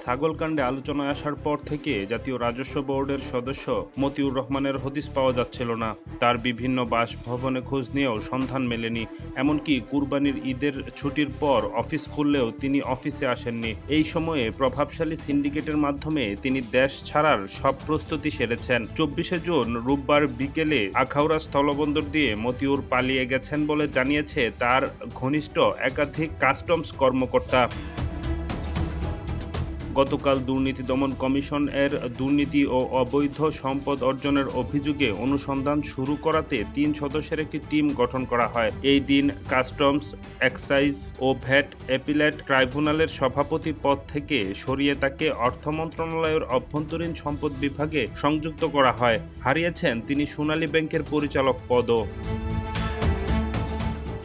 ছাগলকাণ্ডে আলোচনায় আসার পর থেকে জাতীয় রাজস্ব বোর্ডের সদস্য মতিউর রহমানের হদিস পাওয়া যাচ্ছিল না। তার বিভিন্ন বাসভবনে খোঁজ নিয়েও সন্ধান মেলেনি। এমনকি কুরবানির ঈদের ছুটির পর অফিস খুললেও তিনি অফিসে আসেননি। এই সময়ে প্রভাবশালী সিন্ডিকেটের মাধ্যমে তিনি দেশ ছাড়ার সব প্রস্তুতি সেরেছেন। চব্বিশে জুন রোববার বিকেলে আখাউড়া স্থলবন্দর দিয়ে মতিউর পালিয়ে গেছেন বলে জানিয়েছে তার ঘনিষ্ঠ একাধিক কাস্টমস কর্মকর্তা। গতকাল দুর্নীতি দমন কমিশন এর দুর্নীতি ও অবৈধ সম্পদ অর্জনের অভিযোগে অনুসন্ধান শুরু করাতে তিন সদস্যের একটি টিম গঠন করা হয়। এই দিন কাস্টমস, এক্সাইজ ও ভ্যাট অ্যাপিলেট ট্রাইব্যুনালের সভাপতি পদ থেকে সরিয়ে তাকে অর্থ মন্ত্রণালয়ের অভ্যন্তরীণ সম্পদ বিভাগে সংযুক্ত করা হয়। হারিয়েছেন তিনি সোনালী ব্যাংকের পরিচালক পদও।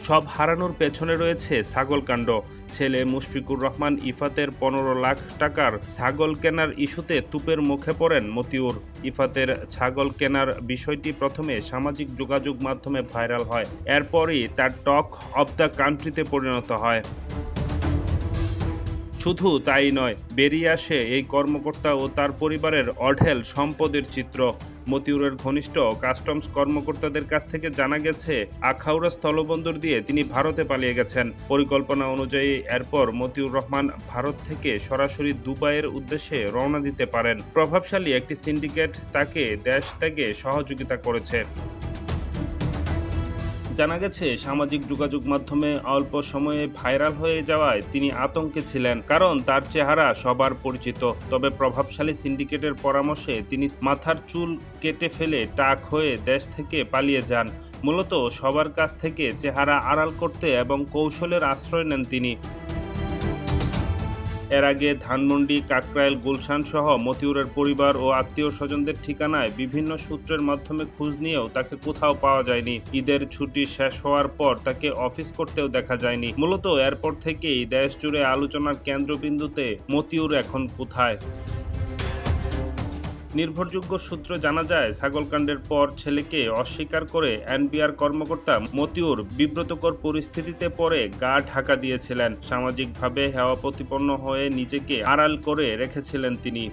সব হারানোর পেছনে রয়েছে ছাগলকাণ্ড। ছেলে মুশফিকুর রহমান ইফাতের পনেরো লাখ টাকার ছাগল কেনার ইস্যুতে তুপের মুখে পড়েন মতিউর। ইফাতের ছাগল কেনার বিষয়টি প্রথমে সামাজিক যোগাযোগ মাধ্যমে ভাইরাল হয়। এরপরই তার টক অব দ্য কান্ট্রিতে পরিণত হয়। শুধু তাই নয়, বেরিয়ে আসে এই কর্মকর্তা ও তার পরিবারের অঢেল সম্পদের চিত্র। মতিউরের ঘনিষ্ঠ কাস্টমস কর্মকর্তাদের কাছ থেকে জানা গেছে, আখাউড়া স্থলবন্দর দিয়ে তিনি ভারতে পালিয়ে গেছেন। পরিকল্পনা অনুযায়ী এরপর মতিউর রহমান ভারত থেকে সরাসরি দুবাইয়ের উদ্দেশ্যে রওনা দিতে পারেন। প্রভাবশালী একটি সিন্ডিকেট তাকে দেশ ত্যাগে সহযোগিতা করেছে। জানা গেছে, সামাজিক যোগাযোগ মাধ্যমে অল্প সময়ে ভাইরাল হয়ে যাওয়ায় তিনি আতঙ্কে ছিলেন, কারণ তার চেহারা সবার পরিচিত। তবে প্রভাবশালী সিন্ডিকেটের পরামর্শে তিনি মাথার চুল কেটে ফেলে টাক হয়ে দেশ থেকে পালিয়ে যান। মূলত সবার কাছ থেকে চেহারা আড়াল করতে এবং কৌশলের আশ্রয় নেন তিনি। এর আগে ধানমন্ডি, কাকরাইল, গুলশান সহ মতিউরের পরিবার ও আত্মীয় স্বজনদের ঠিকানায় বিভিন্ন সূত্রের মাধ্যমে খোঁজ নিয়েও তাকে কোথাও পাওয়া যায়নি। ঈদের ছুটি শেষ হওয়ার পর তাকে অফিস করতেও দেখা যায়নি। মূলত এরপর থেকেই দেশ জুড়ে আলোচনার কেন্দ্রবিন্দুতে মতিউর এখন কোথায়? নির্ভরযোগ্য সূত্র জানা যায়, ছাগলকাণ্ডের পর ছেলেকে অস্বীকার করে এনবিআর কর্মকর্তা মতিউর বিব্রতকর পরিস্থিতিতে পরে গা ঢাকা দিয়েছিলেন। সামাজিকভাবে হেওয়া প্রতিপন্ন হয়ে নিজেকে আড়াল করে রেখেছিলেন তিনি।